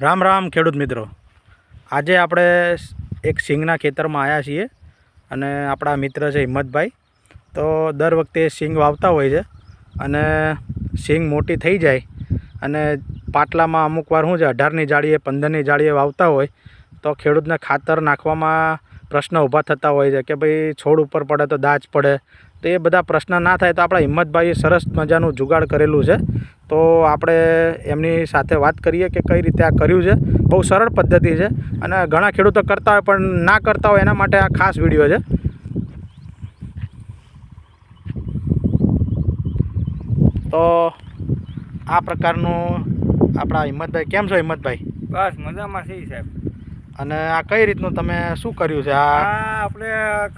રામ રામ ખેડૂત મિત્રો. આજે આપણે એક સિંગના ખેતરમાં આવ્યા છીએ અને આપણા મિત્ર છે હિંમતભાઈ. તો દર વખતે સિંગ વાવતા હોય છે અને સિંગ મોટી થઈ જાય અને પાટલામાં અમુક વાર શું છે, અઢારની જાળીએ, પંદરની જાળીએ વાવતા હોય તો ખેડૂતને ખાતર નાખવામાં પ્રશ્ન ઊભા થતા હોય છે કે ભાઈ છોડ ઉપર પડે તો દાજ પડે. તો એ બધા પ્રશ્ન ના થાય તો આપણા હિંમતભાઈએ સરસ મજાનું જુગાડ કરેલું છે. તો આપણે એમની સાથે વાત કરીએ કે કઈ રીતે આ કર્યું છે. બહુ સરળ પદ્ધતિ છે અને ઘણા ખેડૂતો કરતા હોય પણ ના કરતા હોય એના માટે આ ખાસ વીડિયો છે. તો આ પ્રકારનું આપણા હિંમતભાઈ કેમ છો હિંમતભાઈ? બસ મજામાં છે સાહેબ. અને આ કઈ રીતનું તમે શું કર્યું છે? આ આપણે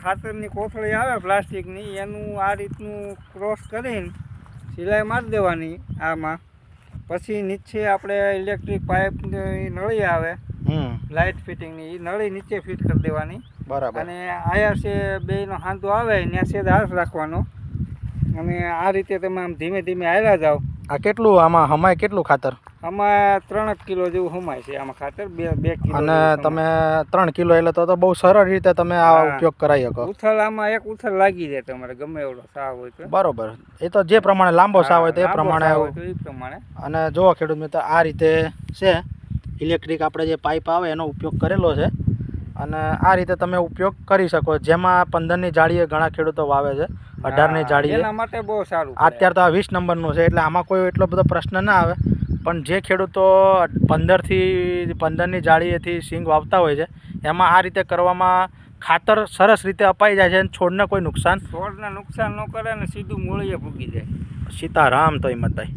ખાતરની કોથળી આવે પ્લાસ્ટિકની એનું આ રીતનું ક્રોસ કરીને સિલાઈ મારી દેવાની આમાં. પછી નીચે આપણે ઇલેક્ટ્રિક પાઇપ નળી આવે. લાઇટ ફિટિંગની એ નળી નીચે ફિટ કરી દેવાની. બરાબર. અને આયા છે બેયનો હાંધો આવે ત્યાં છે હાથ રાખવાનો. અને આ રીતે તમે આમ ધીમે ધીમે આવ્યા જાઓ. આ કેટલું આમાં હમાય કેટલું ખાતર? આમાં ત્રણ જ કિલો જેવું હમાય છે આમાં ખાતર બે બે કિલો અને તમે ત્રણ કિલો એટલે તો તો બહુ સરળ રીતે તમે આ ઉપયોગ કરાવી શકો. ઉથલ આમાં એક ઉથલ લાગી જાય તમારે ગમે એવડો સાવ હોય તો. બરોબર. એ તો જે પ્રમાણે લાંબો સાવ હોય તો એ પ્રમાણે એ પ્રમાણે. અને જુઓ ખેડૂત મિત્ર આ રીતે છે ઇલેક્ટ્રિક આપણે જે પાઇપ આવે એનો ઉપયોગ કરેલો છે. અને આ રીતે તમે ઉપયોગ કરી શકો. જેમાં પંદરની જાળીએ ઘણા ખેડૂતો વાવે છે અઢારની હા, જાળીએ. એના માટે બહુ સારું અત્યારે તો આ વીસ નંબરનું છે એટલે આમાં કોઈ એટલો બધો પ્રશ્ન ના આવે. પણ જે ખેડૂતો પંદરથી પંદરની જાળીએથી સિંગ વાવતા હોય છે એમાં આ રીતે કરવામાં ખાતર સરસ રીતે અપાઈ જાય છે અને છોડને કોઈ નુકસાન? છોડને નુકસાન ન કરે ને સીધું મૂળીએ ભૂગી જાય. સીતારામ તો હિંમતભાઈ